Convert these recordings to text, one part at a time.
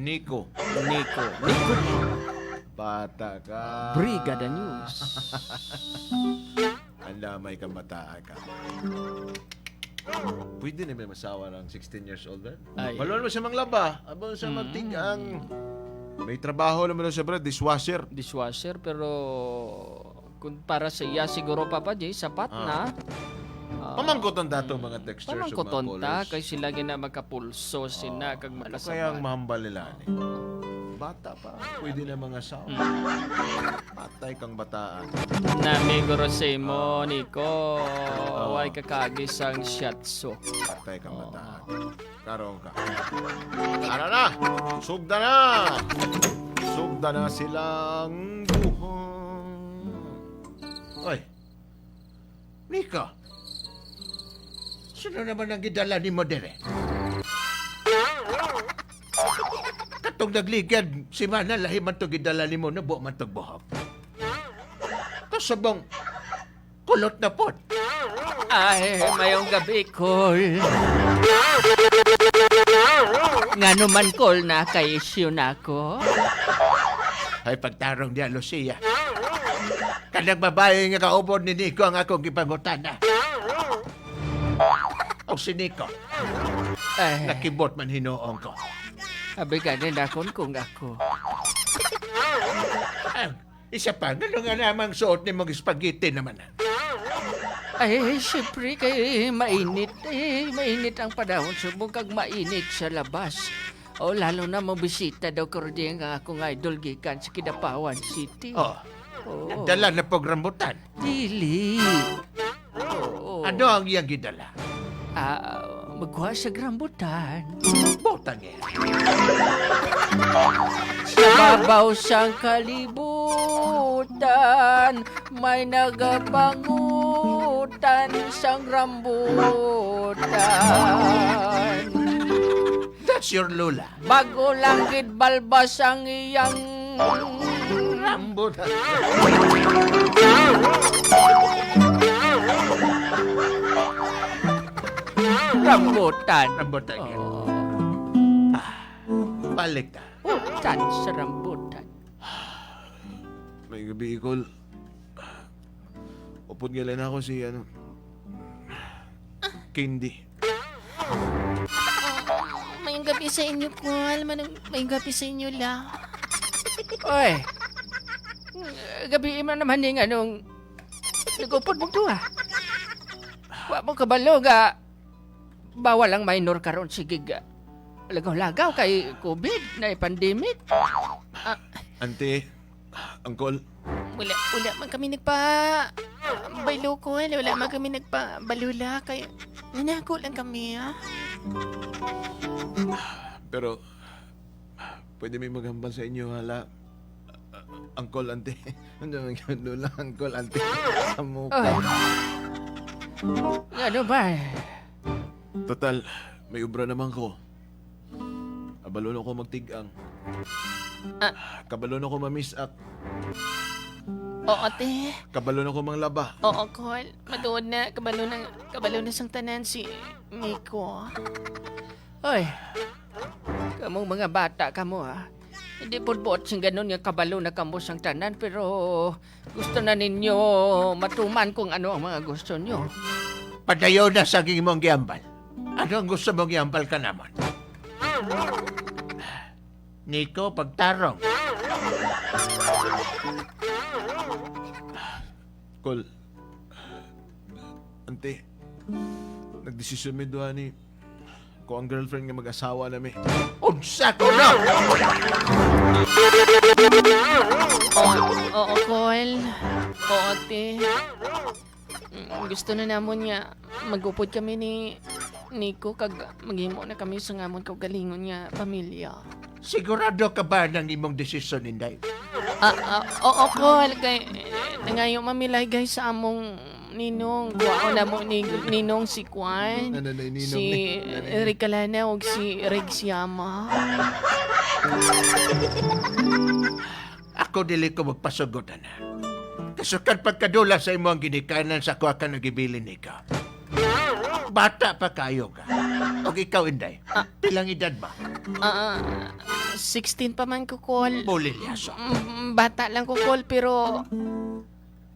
Nico. Nico. Nico. Bata ka. Brigada News. Ang damay kang bataan ka. Pwede na may masawa ng 16 years old ba? Ay. Balon mo siya manglaba. Abang siya magtigang. May trabaho naman siya, bro. Dishwasher. Dishwasher pero kung para sa iya siguro Papa J sapat na. Ah, Pamangkoton dato mga textures Pamangkoton ta kay sila gina makapulso sina kag Ano kaya ang mahambal nila ni? Bata pa. Pwede na mga asawa. Patay kang bataan. Nami guro sa imo Nico. Way kakagis ang shiatsu. Patay kang bataan. Karoon ka. Tara na! Sugda na! Sugda na silang buhon. Oy! Mika! Sino naman ang gidala ni mo dire? Katong nagligad, si Mana lahi man to gidala ni mo na buo man tong buhok. Kasabang kulot na pot. Ay, mayong gabi, Col. Nga naman, Col, na kay issue na ako. ay pagtarong niya, Lucia. Kanang babae nga kaubod ni Nico ang akong gipangutana. O si Nico, Ay, nakibot man hinuong ko. abi ka din akon kung ako. Ah, isa pa, ano nga namang suot ni mong spaghetti naman? Ay, siyempre kay mainit. Eh, mainit ang panahon. Subong kag mainit sa labas. O, lalo na mo bisita daw ko rin ang akong idol gikan sa Kidapawan City. Oh, Oo. dala na pogrambutan. Dili. Oo. Ano ang iyang gidala? Ah, magkuha sa grambutan. Botang. Sa babaw sang kalibutan, may nagapangutan sang rambutan. That's your Lola. Bago lang gid balbas ang iyang Rambutan. Rambutan. Rambutan eh. Oh, Balik ta. utan sa rambutan. May gabi, Icol. Upod nga lang ako si, ano, Candy. Mayong gabi sa inyo, Kual. Manong, mayong gabi sa inyo, la. Oy. Gabi mo naman ning anong nagupod mo to ah. Wa mo kabalo ga bawal ang minor karon sige ga. Lagaw-lagaw kay COVID na pandemic. Ante, Uncle, Wala, wala man kami nagpa... Baylo, Kual. Wala man kami nagpa... Balula. Kaya... Nanako lang kami, ha? pero pwede may maghambal sa inyo, hala. Uncle, ante. Ano naman yun, Lola, Uncle, ante. Sa mukha. Ay. Ano ba? Total, may ubra naman ko. Kabalo na ko magtigang. Ah. Kabalo na ko mamiss up. Oo, te. Kabalo na ko manglaba. Oo, Kual. Matuod na. Kabalo na... Kabalo na sang tanan si... Miko. Oy. Kamong mga bata kamo ha. Hindi pudbot sing ganun nga kabalo na kamo sang tanan pero gusto na ninyo matuman kung ano ang mga gusto nyo. Padayo na sa aking mong giambal. Ano ang gusto mong giambal ka naman? Nico, pagtarong. Kol, ante, nagdesisyon mi doon ni ko ang girlfriend nga mag-asawa na mi. Unsa ko na! Oo, Kual. Oo, te. Mm, Gusto na namon nga magupod kami ni Nico kag maghimo na kami sa ngamon kag galingon nga pamilya. Sigurado ka ba ng imong desisyon, Inday? Ah, ah, oo, Kual. Kay, nangayo mamilay guys sa among ninong. Kuwao na mo ni ninong si Kwan. Ano Si ni? Ricalana o si Rex Yama. Ako dili ko magpasugod na. Kasukan pagkadula sa imo ang ginikanan sa kuha ka nagibilin ikaw. Bata pa kayo ka. O ikaw, Inday. Pilang edad ba? Ah, 16 pa man ko, Col. Bulilyaso. Mm, Bata lang ko, Col, pero...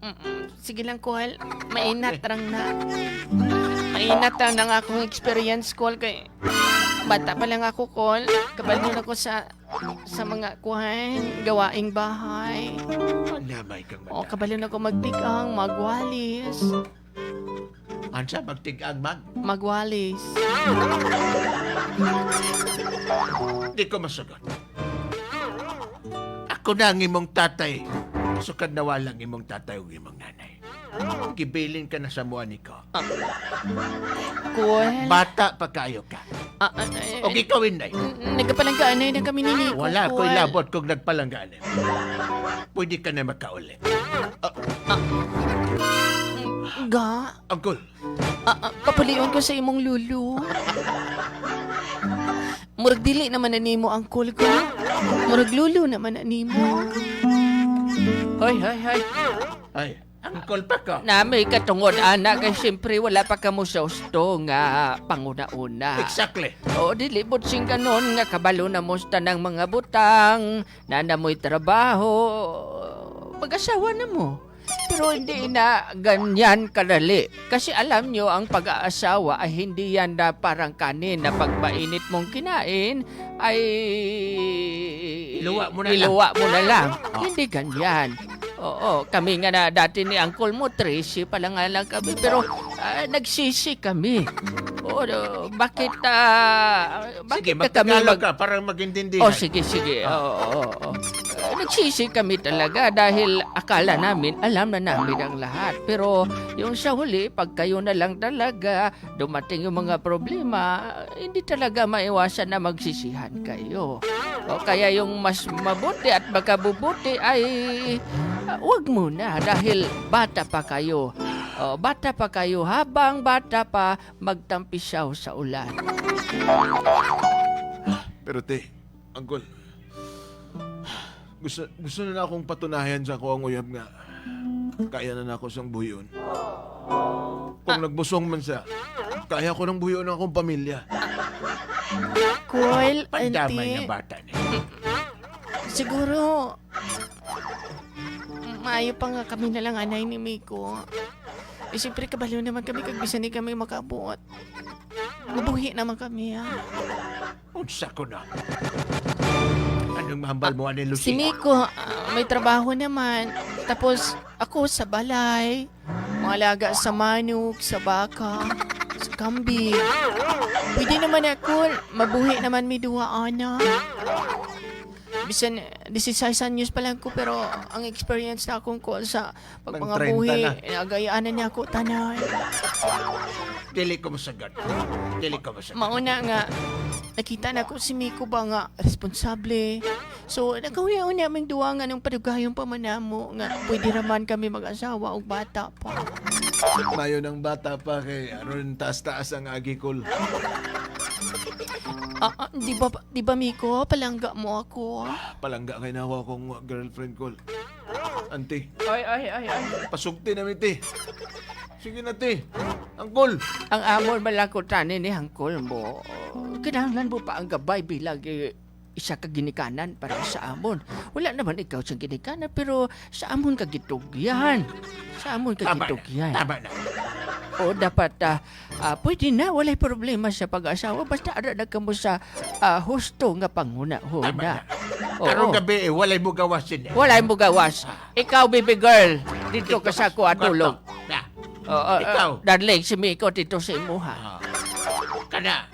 Mm, Sige lang, Col. Mainat rang na. Mainat lang ng akong experience, Col, kay... Bata pa lang ako, Col. Kabalon ako sa sa mga kuhan, gawaing bahay. Namay kang O, mata. ako magtigang, magwalis. Ansa magtig-ag mag? Magwalis. Di ko masagot. Ako na ang imong tatay. Sukad na walang imong tatay ug imong nanay. Gibilin ka na sa mua niko. Col. Bata pa kayo ka. Ah, ah, eh, O ikaw inday. Nagkapalanggaanay na kami ni Nico. Wala ko'y Col. labot kung nagpalanggaan. Pwede ka na makauli. Ga? Uncle, Ah, ah, papaliwan ko sa imong lulo. Murag dili naman na nimo ang cool ko. Murag lulo naman na nimo. Hoy, hoy, hoy. ay, uncle pa ka. Nami katungod anak kay siyempre wala pa kamo sa gusto nga panguna-una. Exactly. O dilibot sing kanon nga kabalo na mo sa tanang mga butang, na mo'y trabaho, mag-asawa na mo. Pero hindi na ganyan kadali. Kasi alam nyo, ang pag-aasawa ay hindi yan na parang kanin na pag mainit mong kinain, ay... Iluwa mo na lang. Iluwa mo na lang. Hindi ganyan. Oo, kami nga na dati ni Uncle mo, Tracy pa lang nga lang kami, pero ah, nagsisi kami. Oo, no, bakit, ah, Sige, bakit kami magtagalog mag... ka para magintindi. Oh, sige, sige. Oo, oo, oo. Ah, nagsisi kami talaga dahil akala namin, alam na namin ang lahat. Pero yung sa huli, pag kayo na lang talaga, dumating yung mga problema, hindi talaga maiwasan na magsisihan kayo. O kaya yung mas mabuti at makabubuti ay ah, wag muna dahil bata pa kayo. O, bata pa kayo habang bata pa magtampisaw sa ulan. Pero te, Uncle, gusto, gusto na, na akong patunayan sa ko ang uyab nga kaya na na ako siyang buyon. Kung nagbusong man siya, kaya ko ng buyon ang akong pamilya. Cool, Pandamay auntie. na bata ni. Siguro, maayo pa nga kami na lang anay ni Miko. Eh, siyempre kabalo naman kami kag bisan ni kami makabuot. Mabuhi naman kami, ha? Unsa ko na. Anong mahambal mo Si Lucy? Miko, ah, may trabaho naman. Tapos, ako sa balay. Mga alaga sa manok, sa baka, sa kambing. Pwede naman ako. Mabuhi naman mi duwa, ana. Bisan, 16 anyos pa lang ko, pero ang experience na akong ko sa pagpangabuhi, 30 na. nagayaanan niya ako tanan. Dili ko masagot. Dili ko masagot. Mauna nga, nakita na ko si Miko ba nga responsable. So, nakahuyaw namin duwa nga ng padugayong pamanamo nga pwede naman kami mag-asawa o bata pa. Mayo ng bata pa kay aron taas-taas ang agikol. Ah, ah, di ba, di ba Miko? Palangga mo ako. Palangga kay na ako akong girlfriend ko. Auntie, Ay, ay, ay, ay. pasugti namin te. Sige na te. Uncle, Ang amon malakutanin ni Hangkol mo, kinahanglan mo pa ang gabay bilang eh, isa ka ginikanan para sa amon. Wala naman ikaw sa ginikanan, pero sa amon ka gitugyan. Sa amon ka Tama na. gitugyan. Tama na. O dapat, ah, ah, pwede na, walay problema sa pag-asawa. Basta ara na ka mo sa ah, husto nga Tama panghuna-huna. na. Oo. Karong gabi eh, walay mo gawasin eh. Walay mo gawas. Ikaw, baby girl, dito ka sa kuha tulog. Na. Oo, Ikaw. ah, darling, si Miko dito sa imuha. Ah. Kana.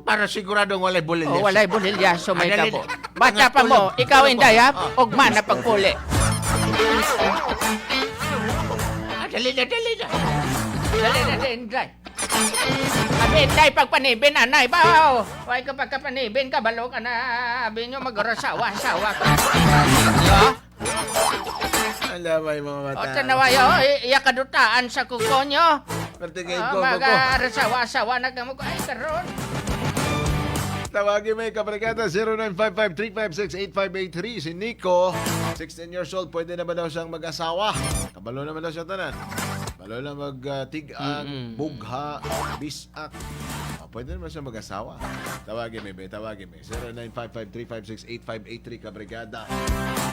Para siguradong walay bulil. O, walay bonilyaso may Adali- tabo. Bata pa mo, Tulog. ikaw Tulog inday ha, Ah. ugma na pagpuli. Ah, Dali na, dali inday. Abi, inday, pagpanibin, anay, baw. Huwag ka pagkapanibin, kabalo ka na. Abi nyo, mag-rasawa-sawa ka. Yo, Ala, may mga mata. o tanawayo, iya kadutaan sa kuko nyo. Pertigay O, ko, ko. mag-rasawa-sawa na kamo ko. Ay, karon. Tawagin may kabarikata 0955-356-8583 si Nico 16 years old pwede naman daw siyang mag-asawa kabalo naman daw siya tanan kabalo na mag-tigang Mm-mm. bugha bisak pwede naman siya mag-asawa. Tawagin mo, be. Tawagin mo. 0955-356-8583 Kabrigada.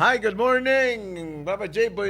Hi, good morning! Papa J. Boy